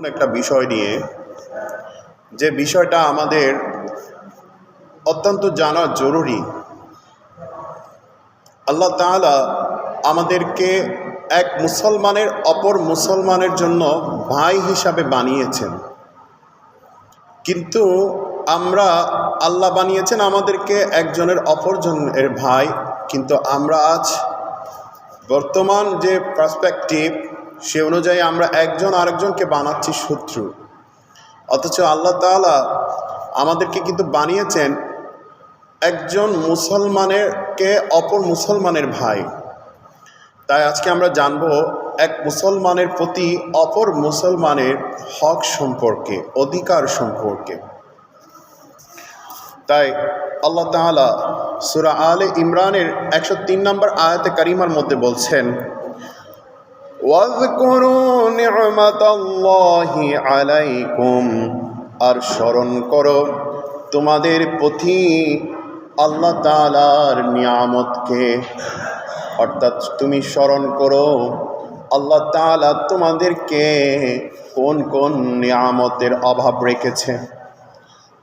নতুন একটা বিষয় নিয়ে, যে বিষয়টা আমাদের অত্যন্ত জানা জরুরি। আল্লাহ তাআলা আমাদেরকে এক মুসলমানের অপর মুসলমানের জন্য ভাই হিসাবে বানিয়েছেন। কিন্তু আমরা আল্লাহ বানিয়েছেন আমাদেরকে একজনের অপরজনের ভাই, কিন্তু আমরা আজ বর্তমান যে পার্সপেক্টিভ সে অনুযায়ী আমরা একজন আরেকজনকে বানাচ্ছি শত্রু। অথচ আল্লাহ তাআলা আমাদেরকে কিন্তু বানিয়েছেন একজন মুসলমানেরকে অপর মুসলমানের ভাই। তাই আজকে আমরা জানব এক মুসলমানের প্রতি অপর মুসলমানের হক সম্পর্কে, অধিকার সম্পর্কে। তাই আল্লাহ তাআলা সুরা আলে ইমরানের একশো তিন নম্বর আয়াতে কারিমার মধ্যে বলছেন আলাইকুম আর স্মরণ করো, তোমাদের প্রতি আল্লাহ তালার নিয়ামতকে। অর্থাৎ তুমি স্মরণ করো, আল্লাহ তাআলা তোমাদেরকে কোন কোন নিয়ামতের অভাব রেখেছে।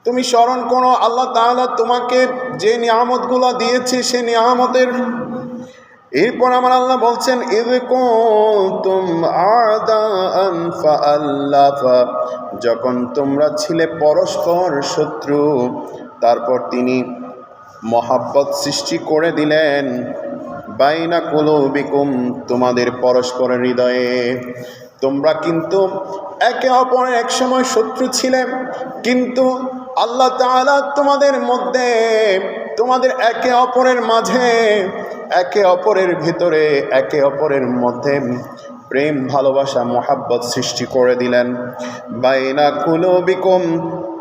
তুমি স্মরণ করো, আল্লাহ তাআলা তোমাকে যে নিয়ামতগুলো দিয়েছে, সে নিয়ামতের এরপর আমার আল্লাহ বলছেন যখন তোমরা ছিলে পরস্পর শত্রু, তারপর তিনি মহাব্বত সৃষ্টি করে দিলেন। বাইনা কুলুবিকুম, তোমাদের পরস্পরের হৃদয়ে। তোমরা কিন্তু একে অপরের এক সময় শত্রু ছিলে, কিন্তু আল্লাহ তোমাদের মধ্যে, তোমাদের একে অপরের মাঝে একে অপরের ভিতরে, একে অপরের মধ্যে প্রেম, ভালোবাসা, মহাব্বত সৃষ্টি করে দিলেন। বাইনা কুলুবিকুম,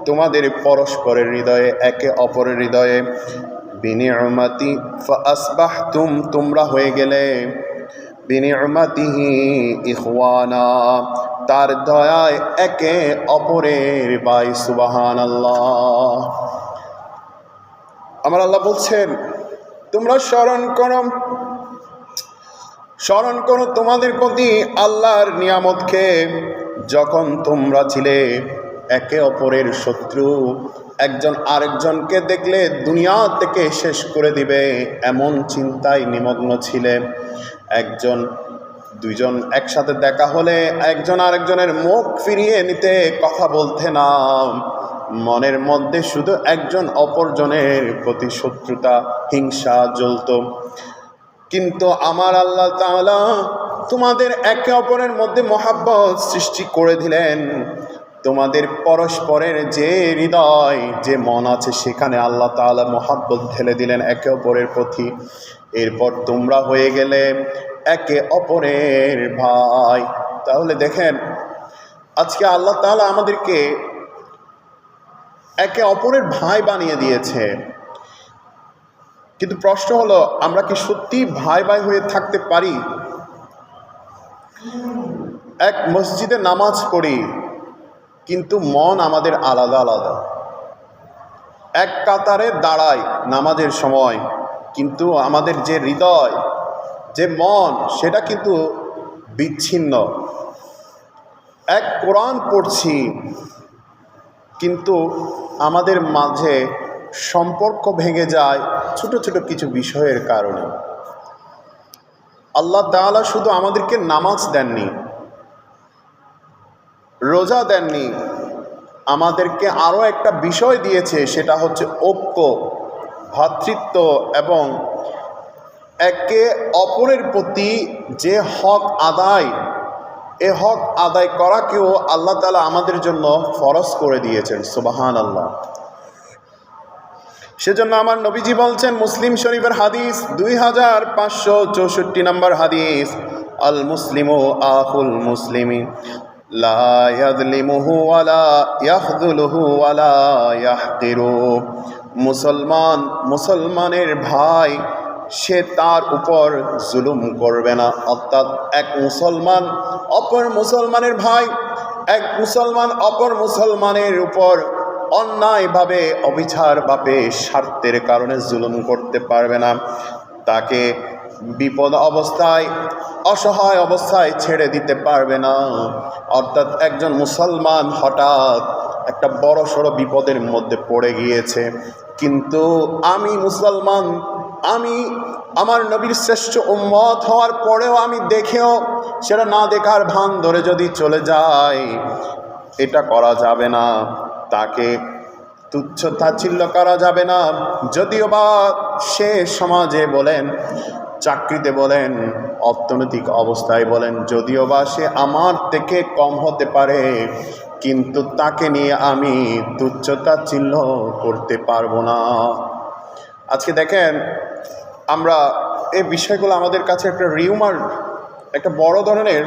তোমাদের পরস্পরের হৃদয়ে, একে অপরের হৃদয়ে। বিনিয়মাতি আসবাহ তুম তোমরা হয়ে গেলে। বিনিয়মাতিহি ইখওয়ানা, তার দয়ায় একে অপরের বাই সুবাহান আল্লাহ আমার আল্লাহ বলছেন তোমরা স্মরণ করো। স্মরণ করো তোমাদের প্রতি আল্লাহর নিয়ামতকে। যখন তোমরা ছিলে একে অপরের শত্রু, একজন আরেকজনকে দেখলে দুনিয়া থেকে শেষ করে দিবে এমন চিন্তায় নিমগ্ন ছিলে। একজন, দুইজন একসাথে দেখা হলে একজন আরেকজনের মুখ ফিরিয়ে নিতে কথা বলতে না। মনের মধ্যে শুধু একজন অপরজনের প্রতি শত্রুতা, হিংসা জ্বলত। কিন্তু আমার আল্লাহ তাআলা তোমাদের একে অপরের মধ্যে মহাব্বত সৃষ্টি করে দিলেন। তোমাদের পরস্পরের যে হৃদয়, যে মন আছে, সেখানে আল্লাহ তাআলা মহাব্বত ঢেলে দিলেন একে অপরের প্রতি। এরপর তোমরা হয়ে গেলে একে অপরের ভাই। তাহলে দেখেন, আজকে আল্লাহ তাআলা আমাদেরকে একে অপরের ভাই বানিয়ে দিয়েছে। কিন্তু প্রশ্ন হলো, আমরা কি সত্যি ভাই ভাই হয়ে থাকতে পারি? এক মসজিদে নামাজ পড়ি, কিন্তু মন আমাদের আলাদা আলাদা। এক কাতারে দাঁড়াই নামাজের সময়, কিন্তু আমাদের যে হৃদয়, যে মন, সেটা কিন্তু বিচ্ছিন্ন। এক কোরআন পড়ছি কিন্তু আমাদের মাঝে সম্পর্ক ভেঙে যায় ছোট ছোট কিছু বিষয়ের কারণে। আল্লাহ তাআলা শুধু আমাদেরকে নামাজ দেননি, রোজা দেননি, আমাদেরকে আরও একটা বিষয় দিয়েছে, সেটা হচ্ছে ঐক্য, ভ্রাতৃত্ব এবং একে অপরের প্রতি যে হক আদায় এ হক আদায় করাকেও আল্লাহ তালা আমাদের জন্য ফরজ করে দিয়েছেন সুবাহান আল্লাহ সেজন্য আমার নবীজি বলছেন, মুসলিম শরীফের হাদিস দুই হাজার পাঁচশো চৌষট্টি নম্বর হাদিস, আল মুসলিম ও আহুল মুসলিমি মুসলমান, মুসলমানের ভাই সে তার উপর জুলুম করবে না। অর্থাৎ এক মুসলমান, অপর মুসলমানের ভাই, এক মুসলমান, অপর মুসলমানের উপর অন্যায়ভাবে অবিচারভাবে স্বার্থের কারণে জুলুম করতে পারবে না। তাকে বিপদ অবস্থায়, অসহায় অবস্থায় ছেড়ে দিতে পারবে না। অর্থাৎ একজন মুসলমান হঠাৎ একটা বড় সড়ো বিপদের মধ্যে পড়ে গিয়েছে। কিন্তু আমি মুসলমান আমি আমার নবীর শ্রেষ্ঠ উম্মত হওয়ার পরেও আমি দেখেও সেটা না দেখার ভান ধরে যদি চলে যায়, এটা করা যাবে না। তাকে তুচ্ছ তাচ্ছিল্য করা যাবে না। যদিও বা সে সমাজে বলেন, চাকরিতে বলেন, অর্থনৈতিক অবস্থায় বলেন, যদিও বা সে আমার থেকে কম হতে পারে, কিন্তু তাকে নিয়ে আমি তুচ্ছ তাচ্ছিল্য করতে পারব না। আজকে দেখেন, আমরা এই বিষয়গুলো আমাদের কাছে একটা রিউমার, একটা বড় ধরনের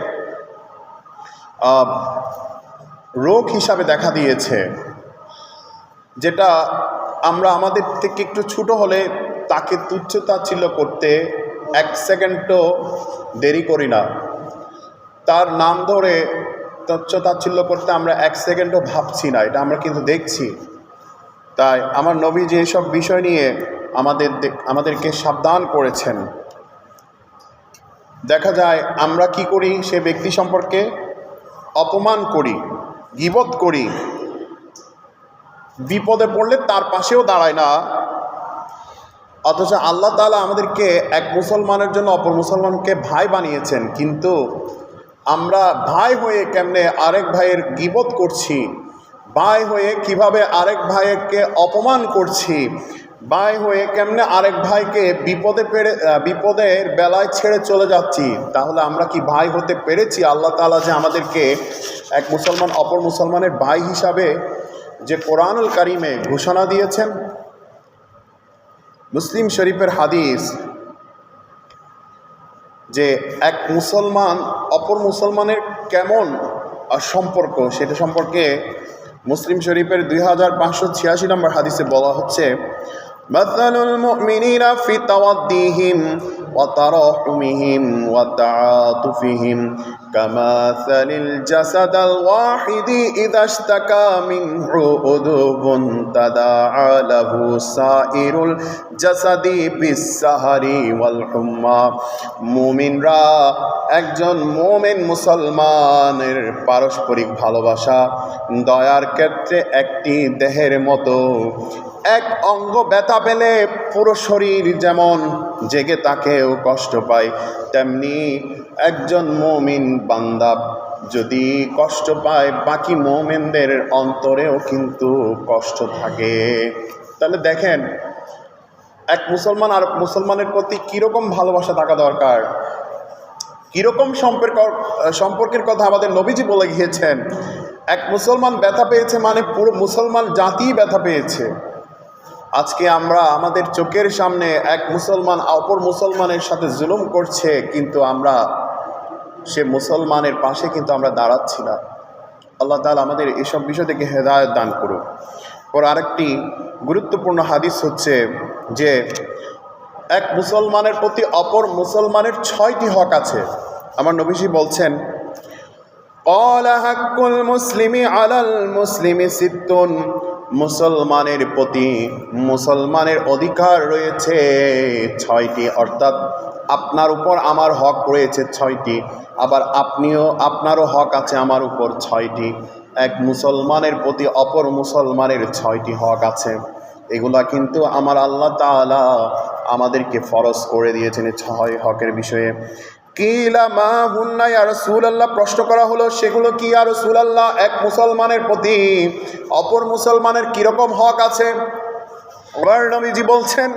রোগ হিসাবে দেখা দিয়েছে, যেটা আমরা আমাদের থেকে একটু ছোট হলে তাকে তুচ্ছ তাচ্ছিল্য করতে এক সেকেন্ডও দেরি করি না। তার নাম ধরে তুচ্ছ তাচ্ছিল্য করতে আমরা এক সেকেন্ডও ভাবছি না, এটা আমরা কিন্তু দেখছি। তাই আমার নবী যে সব বিষয় নিয়ে আমাদের আমাদেরকে সাবধান করেছেন। দেখা যায়, আমরা কি করি? সে ব্যক্তি সম্পর্কে অপমান করি, গিবত করি। বিপদে পড়লে তার পাশেও দাঁড়ায় না। অথচ আল্লাহ তাআলা আমাদেরকে এক মুসলমানের জন্য অপর মুসলমানকে ভাই বানিয়েছেন। কিন্তু আমরা ভাই হয়ে কেমনে আরেক ভাইয়ের গিবত করছি? ভাই হয়ে কীভাবে আরেক ভাইকে অপমান করছি? ভাই হয়ে কেমনে আরেক ভাইকে বিপদে পেরে বিপদের বেলায় ছেড়ে চলে যাচ্ছি? তাহলে আমরা কি ভাই হতে পেরেছি? আল্লাহ তাআলা যে আমাদেরকে এক মুসলমান অপর মুসলমানের ভাই হিসাবে যে কোরআনুল কারিমে ঘোষণা দিয়েছেন, মুসলিম শরীফের হাদিস, যে এক মুসলমান অপর মুসলমানের কেমন সম্পর্ক, সেটা সম্পর্কে মুসলিম শরীফের দুই হাজার পাঁচশো ছিয়াশি নম্বর হাদিসে বলা হচ্ছে مثل المؤمنين في توديهم وتراحمهم وتعاطفهم كمثل الجسد الواحد إذا اشتكى منه عضو تداعى له سائر الجسد بالسهر والحمى মুমিনরা একজন মোমেন মুসলমানের পারস্পরিক ভালোবাসা দয়ার ক্ষেত্রে একটি দেহের মতো এক অঙ্গ ব্যথা পেলে পুরো শরীর যেমন জেগে তাকেও কষ্ট পায়, তেমনি একজন মমিন বান্দা যদি কষ্ট পায়, বাকি মোমেনদের অন্তরেও কিন্তু কষ্ট থাকে। তাহলে দেখেন, এক মুসলমান আর মুসলমানের প্রতি কীরকম ভালোবাসা থাকা দরকার? কীরকম সম্পর্ক, সম্পর্কের কথা আমাদের নবীজি বলে গিয়েছেন, এক মুসলমান ব্যথা পেয়েছে মানে পুরো মুসলমান জাতিই ব্যথা পেয়েছে। আজকে আমরা আমাদের চোখের সামনে এক মুসলমান, অপর মুসলমানের সাথে জুলুম করছে, কিন্তু আমরা সে মুসলমানের পাশে কিন্তু আমরা দাঁড়াচ্ছি না। আল্লাহ তালা আমাদের এসব বিষয় থেকে হেদায়ত দান করুক। পর আরেকটি গুরুত্বপূর্ণ হাদিস হচ্ছে যে, এক মুসলমানের প্রতি অপর মুসলমানের ছয়টি হক আছে। আমার নবীজি বলছেন অলাহাক্কুল মুসলিমি আলাল মুসলিমি সিত্তুন মুসলমানের প্রতি মুসলমানের অধিকার রয়েছে ছয়টি, অর্থাৎ আপনার উপর আমার হক রয়েছে ছয়টি, আবার আপনিও, আপনারও হক আছে আমার উপর ছয়টি। এক মুসলমানের প্রতি অপর মুসলমানের ছয়টি হক আছে। এগুলা কিন্তু আমার আল্লাহ তাআলা আমাদেরকে ফরজ করে দিয়েছেন ছয় হকের বিষয়ে। কিলা মা হুন্না ইয়া রাসূলুল্লাহ। প্রশ্ন করা হলো, সেগুলো কি আর রাসূলুল্লাহ? এক মুসলমানের প্রতি, অপর মুসলমানের কীরকম হক আছে? ওমর নবীজি বলছেন,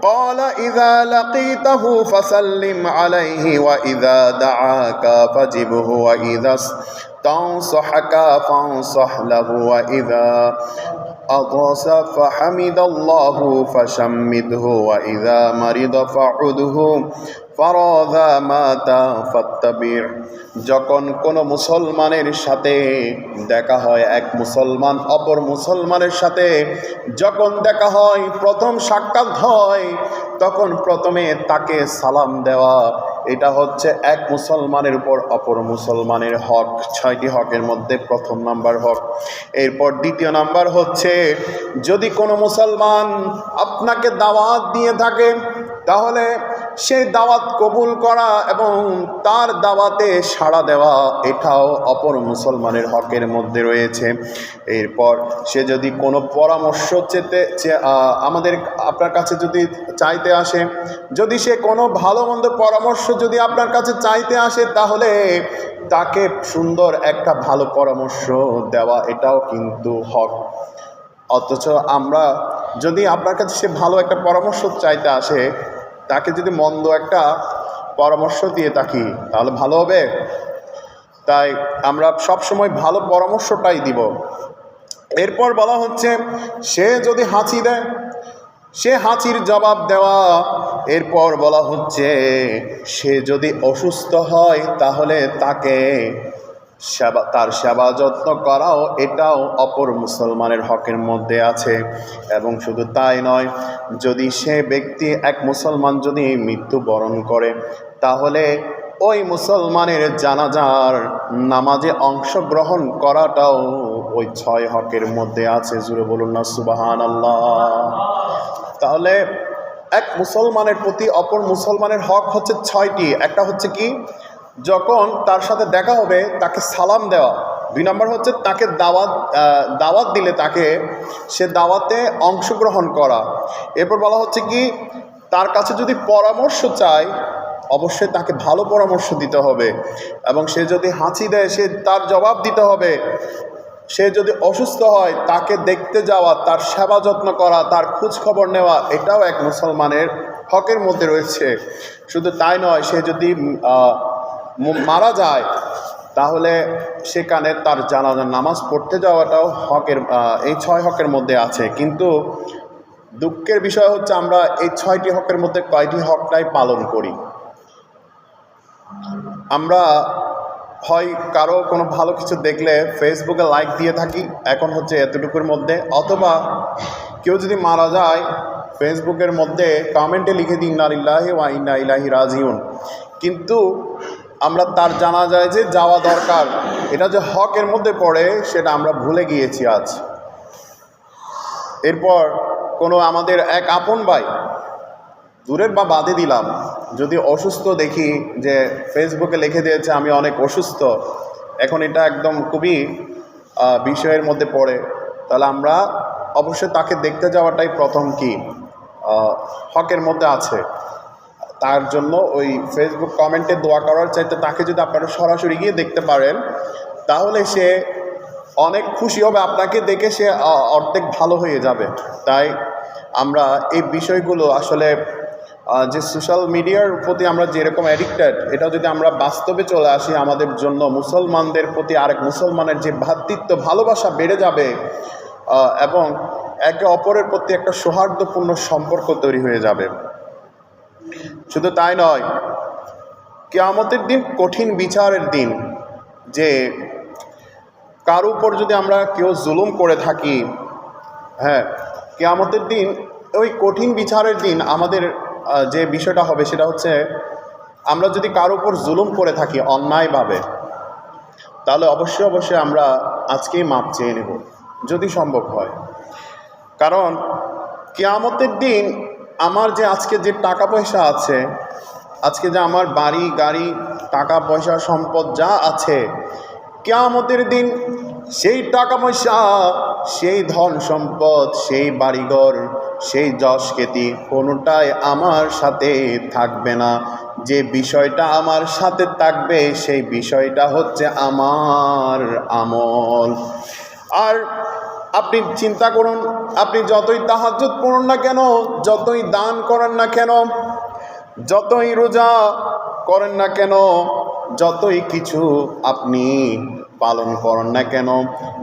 ক্বালা ইযা লাকিতাহু ফাসাল্লিম আলাইহি ওয়া ইযা দাআকা ফাজিবহু ওয়া ইযা তানসাহাকা ফানসাহ লাহু ওয়া ইযা أطاس فحمد الله فشمده وإذا مرض فعده ফরদা মাতা ফাত্তাবির যখন কোনো মুসলমানের সাথে দেখা হয় এক মুসলমান অপর মুসলমানের সাথে যখন দেখা হয় প্রথম সাক্ষাৎ হয় তখন প্রথমে তাকে সালাম দেওয়া এটা হচ্ছে এক মুসলমানের উপর অপর মুসলমানের হক। ছয়টি হকের মধ্যে প্রথম নাম্বার হক। এরপর দ্বিতীয় নাম্বার হচ্ছে, যদি কোনো মুসলমান আপনাকে দাওয়াত দিয়ে থাকে, তাহলে সেই দাওয়াত কবুল করা এবং তার দাওয়াতে সাড়া দেওয়া এটাও অপর মুসলমানের হকের মধ্যে রয়েছে। এরপর সে যদি কোনো পরামর্শ চেতে আমাদের আপনার কাছে যদি চাইতে আসে, যদি সে কোনো ভালো মন্দ পরামর্শ যদি আপনার কাছে চাইতে আসে, তাহলে তাকে সুন্দর একটা ভালো পরামর্শ দেওয়া এটাও কিন্তু হক। অথচ আমরা যদি আপনার কাছে সে ভালো একটা পরামর্শ চাইতে আসে তাকে যদি মন্দ একটা পরামর্শ দিয়ে থাকি, তাহলে ভালো হবে। তাই আমরা সব সময় ভালো পরামর্শটাই দিব। এরপর বলা হচ্ছে, সে যদি হাঁচি দেয়, সে হাঁচির জবাব দেওয়া। এরপর বলা হচ্ছে, সে যদি অসুস্থ হয়, তাহলে তাকে সেবা, তার সেবা যত্ন করাও এটাও অপর মুসলমানের হকের মধ্যে আছে। এবং শুধু তাই নয়, যদি সে ব্যক্তি, এক মুসলমান যদি মৃত্যুবরণ করে, তাহলে ওই মুসলমানের জানাজার নামাজে অংশগ্রহণ করাটাও ওই ছয় হকের মধ্যে আছে। জুড়ে বলুন না সুবাহান আল্লাহ তাহলে এক মুসলমানের প্রতি অপর মুসলমানের হক হচ্ছে ছয়টি। একটা হচ্ছে কি? যখন তার সাথে দেখা হবে, তাকে সালাম দেওয়া। দুই নম্বর হচ্ছে তাকে দাওয়াত দাওয়াত দিলে তাকে সে দাওয়াতে অংশগ্রহণ করা। এরপর বলা হচ্ছে কি, তার কাছে যদি পরামর্শ চায়, অবশ্যই তাকে ভালো পরামর্শ দিতে হবে। এবং সে যদি হাঁচি দেয়, সে তার জবাব দিতে হবে। সে যদি অসুস্থ হয়, তাকে দেখতে যাওয়া, তার সেবা যত্ন করা, তার খোঁজ খবর নেওয়া, এটাও এক মুসলমানের হকের মধ্যে রয়েছে। শুধু তাই নয়, সে যদি মারা যায়, তাহলে সেখানে তার জানাজার নামাজ পড়তে যাওয়াটাও হকের এই ছয় হকের মধ্যে আছে। কিন্তু দুঃখের বিষয় হচ্ছে আমরা এই ছয়টি হকের মধ্যে কয়টি হকটাই পালন করি। আমরা হয় কারও কোনো ভালো কিছু দেখলে ফেসবুকে লাইক দিয়ে থাকি, এখন হচ্ছে এতটুকুর মধ্যে। অথবা কেউ যদি মারা যায়, ফেসবুকের মধ্যে কমেন্টে লিখে দিই ইন্নালিল্লাহি ওয়া ইন্না ইলাহি রাজিউন। কিন্তু আমরা তার জানা যায় যে যাওয়া দরকার, এটা যে হকের মধ্যে পড়ে, সেটা আমরা ভুলে গিয়েছি আজ। এরপর কোনো আমাদের এক আপন ভাই, দূরের বা বাদে দিলাম, যদি অসুস্থ দেখি যে ফেসবুকে লিখে দিয়েছে, আমি অনেক অসুস্থ। এখন এটা একদম খুবই বিষয়ের মধ্যে পড়ে। তাহলে আমরা অবশ্যই তাকে দেখতে যাওয়াটাই প্রথম কি হকের মধ্যে আছে। তার জন্য ওই ফেসবুক কমেন্টে দোয়া করার চাইতে তাকে যদি আপনারা সরাসরি গিয়ে দেখতে পারেন, তাহলে সে অনেক খুশি হবে, আপনাকে দেখে সে অর্ধেক ভালো হয়ে যাবে। তাই আমরা এই বিষয়গুলো আসলে যে সোশ্যাল মিডিয়ার প্রতি আমরা যেরকম অ্যাডিক্টেড এটা যদি আমরা বাস্তবে চলে আসি আমাদের জন্য, মুসলমানদের প্রতি আরেক মুসলমানের যে ভ্রাতৃত্ব ভালোবাসা বেড়ে যাবে এবং একে অপরের প্রতি একটা সৌহার্দ্যপূর্ণ সম্পর্ক তৈরি হয়ে যাবে। শুধু তাই নয়, কেয়ামতের দিন কঠিন বিচারের দিন, যে কার উপর যদি আমরা কেউ জুলুম করে থাকি হ্যাঁ কেয়ামতের দিন, ওই কঠিন বিচারের দিন আমাদের যে বিষয়টা হবে সেটা হচ্ছে, আমরা যদি কার উপর জুলুম করে থাকি অন্যায়ভাবে, তাহলে অবশ্যই অবশ্যই আমরা আজকেই মাপ চেয়ে নেব, যদি সম্ভব হয়। কারণ কেয়ামতের দিন আমার যে আজকে যে টাকা পয়সা আছে, আজকে যে আমার বাড়ি, গাড়ি, টাকা পয়সা, সম্পদ যা আছে, কেয়ামতের দিন সেই টাকা পয়সা, সেই ধন সম্পদ, সেই বাড়িঘর, সেই যশ খ্যাতি কোনোটাই আমার সাথে থাকবে না। যে বিষয়টা আমার সাথে থাকবে, সেই বিষয়টা হচ্ছে আমার আমল। আর আপনি চিন্তা করুন, আপনি যতই তাহাজ্জুদ পড়ুন না কেন, যতই দান করেন না কেন, যতই রোজা করেন না কেন, যতই কিছু আপনি পালন করেন না কেন,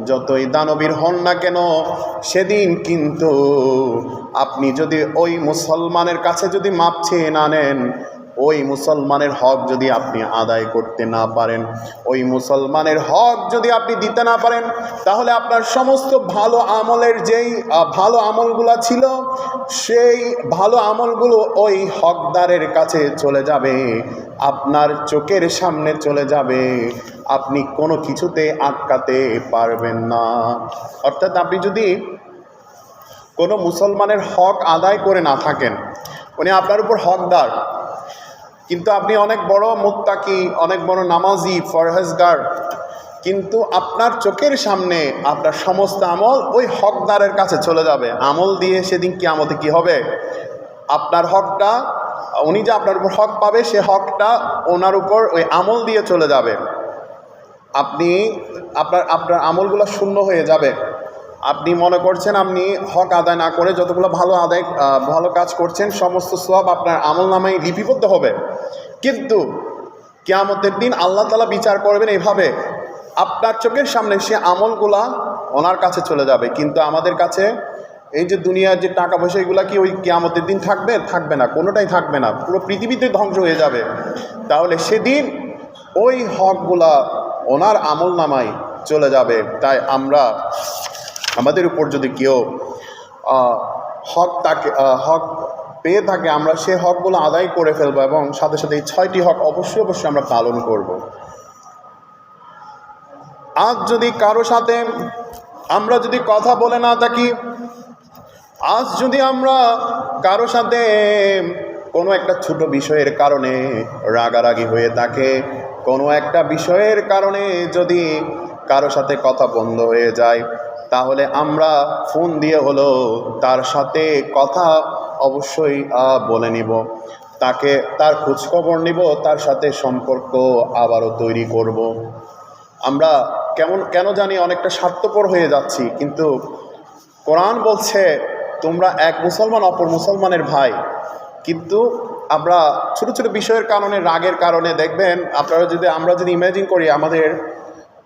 যতই দানবীর হন না কেন, সেদিন কিন্তু আপনি যদি ওই মুসলমানের কাছে যদি মাপ চেয়ে না নেন ওই মুসলমানের হক যদি আপনি আদায় করতে না পারেন, ওই মুসলমানের হক যদি আপনি দিতে না পারেন, তাহলে আপনার সমস্ত ভালো আমলের যেই ভালো আমলগুলো ছিল, সেই ভালো আমলগুলো ওই হকদারের কাছে চলে যাবে, আপনার চোখের সামনে চলে যাবে, আপনি কোনো কিছুতে আটকাতে পারবেন না। অর্থাৎ আপনি যদি কোনো মুসলমানের হক আদায় করে না থাকেন, উনি আপনার উপর হকদার কিন্তু আপনি অনেক বড় মুত্তাকি, অনেক বড় নামাজি, ফরহেজগার। কিন্তু আপনার চোখের সামনে আপনার সমস্ত আমল ওই হকদারের কাছে চলে যাবে। আমল দিয়ে সেদিন কিয়ামতে কি হবে? আপনার হকটা, উনি যে আপনার উপর হক পাবে, সে হকটা ওনার উপর ওই আমল দিয়ে চলে যাবে। আপনি, আপনার আপনার আমলগুলো শূন্য হয়ে যাবে। আপনি মনে করছেন আপনি হক আদায় না করে যতগুলো ভালো আদায় ভালো কাজ করছেন, সমস্ত সব আপনার আমল নামায় লিপিবদ্ধ হবে। কিন্তু কেয়ামতের দিন আল্লাহ তালা বিচার করবেন এভাবে, আপনার চোখের সামনে সে আমলগুলা ওনার কাছে চলে যাবে। কিন্তু আমাদের কাছে এই যে দুনিয়ার যে টাকা পয়সা এগুলা কি ওই কেয়ামতের দিন থাকবে? থাকবে না, কোনোটাই থাকবে না, পুরো পৃথিবীতে ধ্বংস হয়ে যাবে। তাহলে সেদিন ওই হকগুলা ওনার আমল নামায় চলে যাবে। তাই আমরা আমাদের উপর যদি কেউ হক তাকে হক পেয়ে থাকে, আমরা সে হকগুলো আদায় করে ফেলব এবং সাথে সাথে এই ছয়টি হক অবশ্যই অবশ্যই আমরা পালন করব। আজ যদি কারও সাথে আমরা যদি কথা বলে না থাকি, আজ যদি আমরা কারও সাথে কোনো একটা ছোট বিষয়ের কারণে রাগারাগি হয়ে থাকে, কোনো একটা বিষয়ের কারণে যদি কারও সাথে কথা বন্ধ হয়ে যায় তাহলে আমরা ফোন দিয়ে হলো তার সাথে কথা অবশ্যই বলে নিব তাকে, তার খোঁজখবর নিব, তার সাথে সম্পর্ক আবারও তৈরি করব। আমরা কেমন, কেন জানি অনেকটা স্বার্থপর হয়ে যাচ্ছি, কিন্তু কোরআন বলছে, তোমরা এক মুসলমান, অপর মুসলমানের ভাই কিন্তু আমরা ছোট ছোট বিষয়ের কারণে, রাগের কারণে দেখবেন, আপনারা যদি, আমরা যদি ইমাজিন করি আমাদের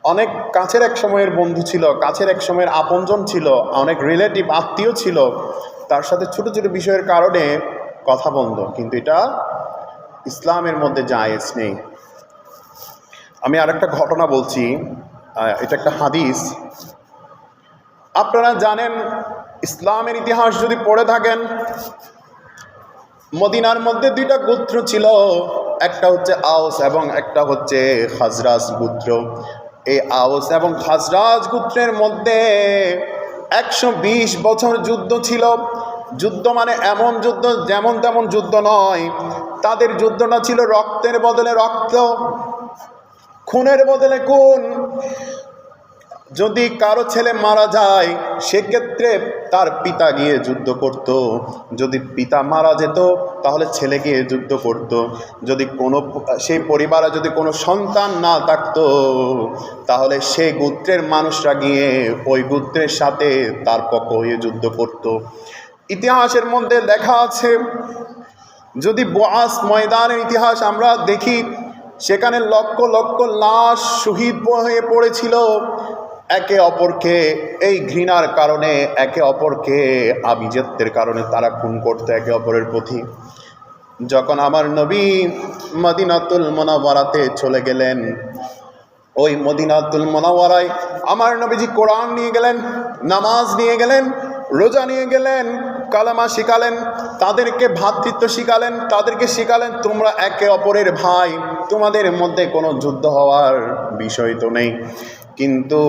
অনেক কাছের এক সময়ের বন্ধু ছিল, কাছের এক সময়ের আপনজন ছিল, অনেক রিলেটিভ আত্মীয় ছিল। তার সাথে ছোট ছোট বিষয়ের কারণে কথা বন্ধ। কিন্তু এটা ইসলামের মধ্যে জায়েজ নেই। আমি আরেকটা ঘটনা বলছি। এটা একটা হাদিস। আপনারা জানেন, ইসলামের ইতিহাস যদি পড়ে থাকেন, মদিনার মধ্যে দুইটা গোত্র ছিল। একটা হচ্ছে আউস এবং একটা হচ্ছে খাজরাজ গোত্র। এই আওস এবং খাজরাজ গোত্রের মধ্যে একশো বিশ বছর যুদ্ধ ছিল। যুদ্ধ মানে এমন যুদ্ধ যেমন তেমন যুদ্ধ নয়। তাদের যুদ্ধটা ছিল রক্তের বদলে রক্ত, খুনের বদলে খুন। যদি কারও ছেলে মারা যায়, সেক্ষেত্রে তার পিতা গিয়ে যুদ্ধ করত। যদি পিতা মারা যেত, তাহলে ছেলে গিয়ে যুদ্ধ করত। যদি কোনো সেই পরিবারে যদি কোনো সন্তান না থাকতো, তাহলে সেই গোত্রের মানুষরা গিয়ে ওই গোত্রের সাথে তার পক্ষ হয়ে যুদ্ধ করত। ইতিহাসের মধ্যে লেখা আছে, যদি বোয়াস ময়দানের ইতিহাস আমরা দেখি, সেখানে লক্ষ লক্ষ লাশ শহীদ হয়ে পড়েছিল। একে অপরকে, এই ঘৃণার কারণে একে অপরকে আবিজত্বের কারণে তারা খুন করতো একে অপরের প্রতি। যখন আমার নবী মদিনাতুল মোনাওয়ারাতে চলে গেলেন, ওই মদিনাতুল মোনাওয়ারায় আমার নবীজি কোরআন নিয়ে গেলেন, নামাজ নিয়ে গেলেন, রোজা নিয়ে গেলেন, কালামা শিখালেন, তাদেরকে ভ্রাতৃত্ব শিখালেন, তাদেরকে শিখালেন, তোমরা একে অপরের ভাই, তোমাদের মধ্যে কোনো যুদ্ধ হওয়ার বিষয় তো নেই। কিন্তু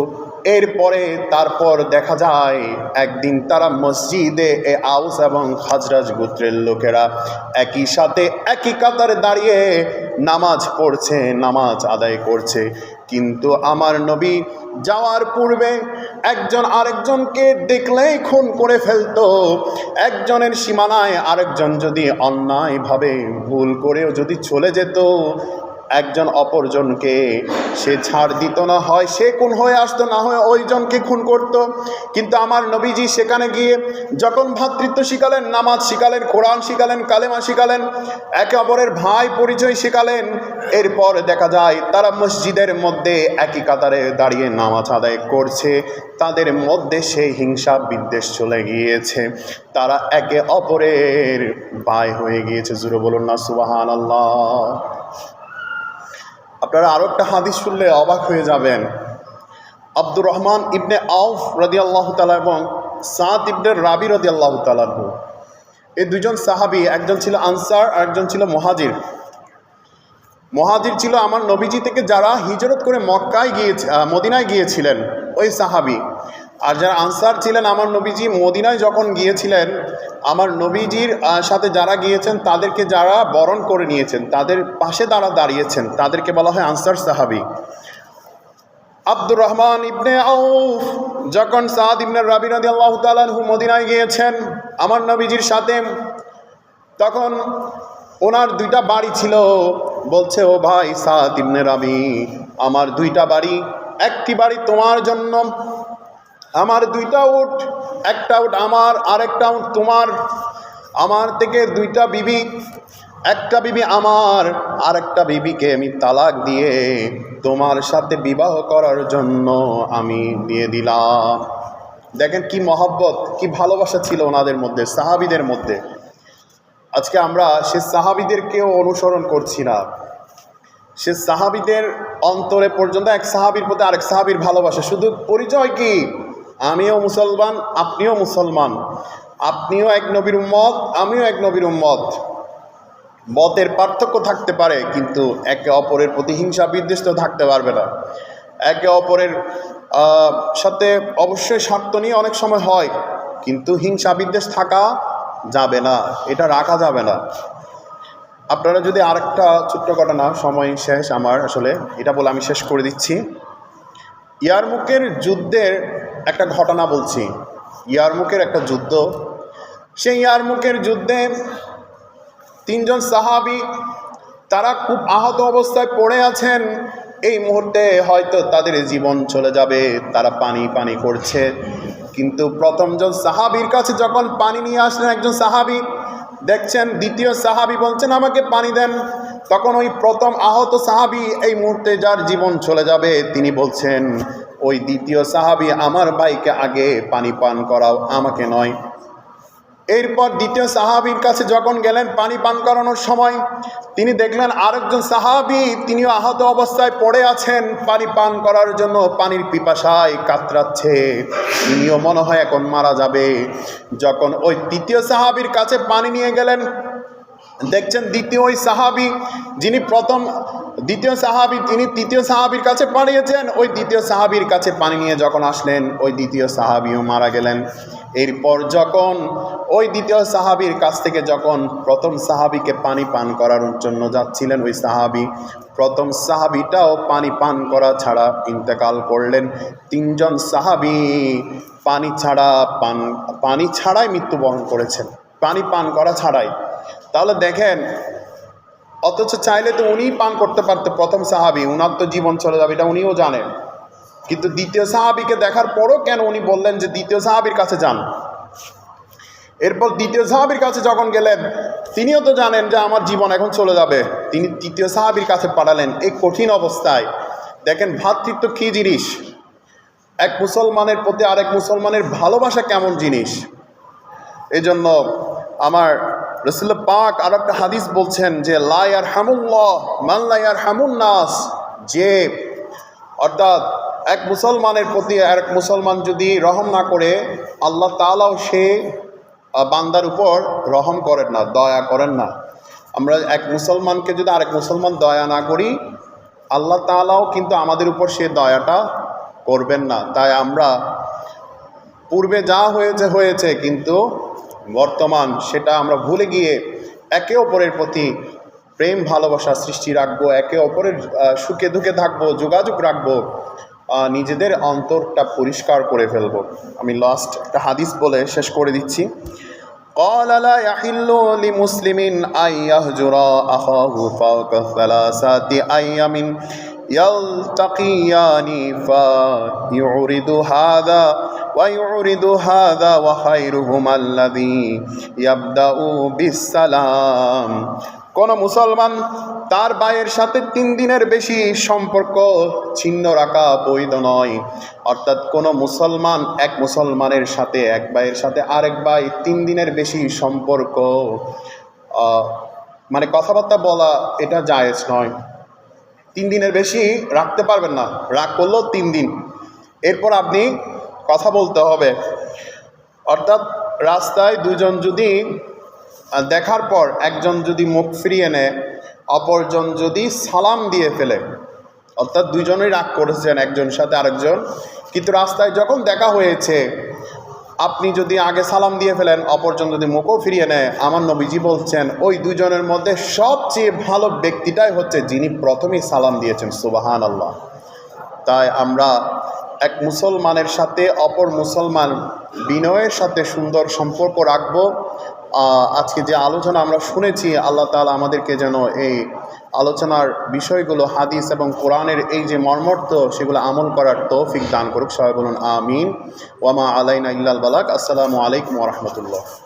এরপরে তারপর দেখা যায়, একদিন তারা মসজিদে এ আউস এবং খাজরাজ গোত্রের লোকেরা একই সাথে একই কাতারে দাঁড়িয়ে নামাজ পড়ছে, নামাজ আদায় করছে। কিন্তু আমার নবী যাওয়ার পূর্বে একজন আরেকজনকে দেখলেই খুন করে ফেলতো। একজনের সীমানায় আরেকজন যদি অন্যায়ভাবে ভুল করেও যদি চলে যেত একজন অপরজনকে সে ছাড় দিত না, হয় সে খুন হয়ে আসতো, না হয় ওইজনকে খুন করত। কিন্তু আমার নবীজি সেখানে গিয়ে যখন ভ্রাতৃত্ব শিখালেন, নামাজ শিখালেন, কোরআন শিখালেন, কালেমা শিখালেন, একে অপরের ভাই পরিচয় শিখালেন, এরপর দেখা যায় তারা মসজিদের মধ্যে একই কাতারে দাঁড়িয়ে নামাজ আদায় করছে। তাদের মধ্যে সেই হিংসা বিদ্বেষ চলে গিয়েছে। তারা একে অপরের ভাই হয়ে গিয়েছে। জুড়ে বলুন না সুবাহান আল্লাহ আপনারা আরও একটা হাদিস শুনলে অবাক হয়ে যাবেন। আব্দুর রহমান ইবনে আউফ রদি আল্লাহ তালা এবং সাঁত ইবনে রাবি রদি আল্লাহ তালাহু এই দুজন সাহাবি, একজন ছিল আনসার আর একজন ছিল মহাজির। মহাজির ছিল আমার নবীজি থেকে যারা হিজরত করে মক্কায় গিয়েছে মদিনায় গিয়েছিলেন, ওই সাহাবি। আর যারা আনসার ছিলেন আমার নবীজি মদিনায় যখন গিয়েছিলেন, আমার নবীজির সাথে যারা গিয়েছেন তাদেরকে যারা বরণ করে নিয়েছেন, তাদের পাশে যারা দাঁড়িয়েছেন, তাদেরকে বলা হয় আনসার সাহাবি। আব্দুর রহমান ইবনে আউফ যখন সাদ ইবনে রাবি রাদি আল্লাহ তালু মদিনায় গিয়েছেন আমার নবীজির সাথে, তখন ওনার দুইটা বাড়ি ছিল। বলছে, ও ভাই সাদ ইবনে রাবি, আমার দুইটা বাড়ি, একটি বাড়ি তোমার জন্য আমার দুইটা উট, একটা উট আমার, আরেকটা উট তোমার। আমার থেকে দুইটা বিবি, একটা বিবি আমার, আরেকটা বিবিকে আমি তালাক দিয়ে তোমার সাথে বিবাহ করার জন্য আমি দিয়ে দিলাম। দেখেন কি মহব্বত, কি ভালোবাসা ছিল ওনাদের মধ্যে, সাহাবিদের মধ্যে। আজকে আমরা সে সাহাবিদেরকেও অনুসরণ করছি না। সে সাহাবিদের অন্তরে পর্যন্ত এক সাহাবির প্রতি আরেক সাহাবির ভালোবাসা, শুধু পরিচয় কি? আমিও মুসলমান, আপনিও মুসলমান। আপনিও এক নবীর উম্মত, আমিও এক নবীর উম্মত। মতের পার্থক্য থাকতে পারে, কিন্তু একে অপরের প্রতি হিংসা বিদ্বেষ তো থাকতে পারবে না। একে অপরের সাথে অবশ্যই স্বার্থ নিয়ে অনেক সময় হয়, কিন্তু হিংসা বিদ্বেষ থাকা যাবে না, এটা রাখা যাবে না। আপনারা যদি আরেকটা ছোট্ট ঘটনা, সময় শেষ আমার আসলে, এটা বলে আমি শেষ করে দিচ্ছি। ইয়ারমুকের যুদ্ধের একটা ঘটনা বলছি। ইয়ারমুকের একটা যুদ্ধ। সেই ইয়ারমুকের যুদ্ধে তিনজন সাহাবি, তারা খুব আহত অবস্থায় পড়ে আছেন। এই মুহূর্তে হয়তো তাদের জীবন চলে যাবে, তারা পানি পানি করছে। কিন্তু প্রথমজন সাহাবির কাছে যখন পানি নিয়ে আসলেন একজন সাহাবি, দেখছেন দ্বিতীয় সাহাবি বলছেন, আমাকে পানি দেন। তখন ওই প্রথম আহত সাহাবি এই মুহূর্তে যার জীবন চলে যাবে, তিনি বলছেন ওই দ্বিতীয় সাহাবি আমার ভাইকে আগে পানি পান করাও আমাকে নয়। এরপর দ্বিতীয় সাহাবির কাছে যখন গেলেন পানি পান করানোর সময়, তিনি দেখলেন আরেকজন সাহাবি, তিনিও আহত অবস্থায় পড়ে আছেন, পানি পান করার জন্য পানির পিপাসায় কাতরাচ্ছে। তিনিও মনে হয় এখন মারা যাবে। যখন ওই তৃতীয় সাহাবির কাছে পানি নিয়ে গেলেন দেখছেন দ্বিতীয় ওই সাহাবি, যিনি প্রথম, দ্বিতীয় সাহাবি, তিনি তৃতীয় সাহাবির কাছে পাঠিয়েছেন ওই দ্বিতীয় সাহাবির কাছে পানি নিয়ে যখন আসলেন, ওই দ্বিতীয় সাহাবিও মারা গেলেন। এরপর যখন ওই দ্বিতীয় সাহাবির কাছ থেকে যখন প্রথম সাহাবিকে পানি পান করার জন্য যাচ্ছিলেন ওই সাহাবি, প্রথম সাহাবিটাও পানি পান করা ছাড়া ইন্তেকাল করলেন। তিনজন সাহাবি পানি ছাড়া পান, পানি ছাড়াই মৃত্যুবরণ করেছেন। পানি পান করা ছাড়াই। তাহলে দেখেন, অথচ চাইলে তো উনিই পান করতে পারতো প্রথম সাহাবি, উনার তো জীবন চলে যাবে, এটা উনিও জানেন। কিন্তু দ্বিতীয় সাহাবিকে দেখার পরও কেন উনি বললেন যে দ্বিতীয় সাহাবির কাছে যান? এরপর দ্বিতীয় সাহাবির কাছে যখন গেলেন, তিনিও তো জানেন যে আমার জীবন এখন চলে যাবে। তিনি তৃতীয় সাহাবির কাছে পাঠালেন, এই কঠিন অবস্থায়। দেখেন ভ্রাতৃত্ব কী জিনিস? এক মুসলমানের প্রতি আরেক মুসলমানের ভালোবাসা কেমন জিনিস? এই জন্য আমার রসুল পাক আর একটা হাদিস বলছেন যে লায়ার হামুল্লাহ মান লায়ার হামুন্নাস যে, অর্থাৎ এক মুসলমানের প্রতি এক মুসলমান যদি রহম না করে, আল্লাহ তালাও সে বান্দার উপর রহম করেন না, দয়া করেন না। আমরা এক মুসলমানকে যদি আরেক মুসলমান দয়া না করি, আল্লাহ তালাও কিন্তু আমাদের উপর সে দয়াটা করবেন না। তাই আমরা, পূর্বে যা হয়েছে হয়েছে, কিন্তু বর্তমান সেটা আমরা ভুলে গিয়ে একে অপরের প্রতি প্রেম ভালোবাসা সৃষ্টি রাখবো একে অপরের আহ, সুখে দুঃখে থাকবো যোগাযোগ রাখবো আহ, নিজেদের অন্তরটা পরিষ্কার করে ফেলবো আমি লাস্ট একটা হাদিস বলে শেষ করে দিচ্ছি قال لا يحل لمسلم أن يهجر أخاه فوق ثلاثة أيام يلتقيان فيعرض هذا ويعرض هذا وخيرهما الذي يبدأ بالسلام কোন মুসলমান তার ভাইয়ের সাথে তিন দিনের বেশি সম্পর্ক ছিন্ন রাখা বৈধ নয় অর্থাৎ কোনো মুসলমান এক মুসলমানের সাথে এক ভাইয়ের সাথে আরেক ভাই তিন দিনের বেশি সম্পর্ক আহ, মানে কথাবার্তা বলা এটা জায়েজ নয় তিন দিনের বেশি রাখতে পারবেন না রাগ করলেও তিন দিন এরপর আপনি কথা বলতে হবে। অর্থাৎ রাস্তায় দুজন যদি দেখার পর একজন যদি মুখ ফিরিয়ে নেয়, অপরজন যদি সালাম দিয়ে ফেলে, অর্থাৎ দুজনেই রাগ করেছেন, একজন সাথে আরেকজন। কিন্তু রাস্তায় যখন দেখা হয়েছে, আপনি যদি আগে সালাম দিয়ে ফেলেন, অপরজন যদি মুখও ফিরিয়ে নেয়, আমার নবীজি বলছেন, ওই দুজনের মধ্যে সবচেয়ে ভালো ব্যক্তিটাই হচ্ছে যিনি প্রথমেই সালাম দিয়েছেন সুবাহান আল্লাহ তাই আমরা এক মুসলমানের সাথে অপর মুসলমান বিনয়ের সাথে সুন্দর সম্পর্ক রাখব। আজকে যে আলোচনা আমরা শুনেছি, আল্লাহ তালা আমাদেরকে যেন এই আলোচনার বিষয়গুলো, হাদিস এবং কোরআনের এই যে মর্মর্থ, সেগুলো আমল করার তৌফিক দান করুক। সবাই বলুন, আমিন। ওয়ামা আলাইনা ইল্লাল বালাক। আসসালামু আলাইকুম ওরহমতুল্লাহ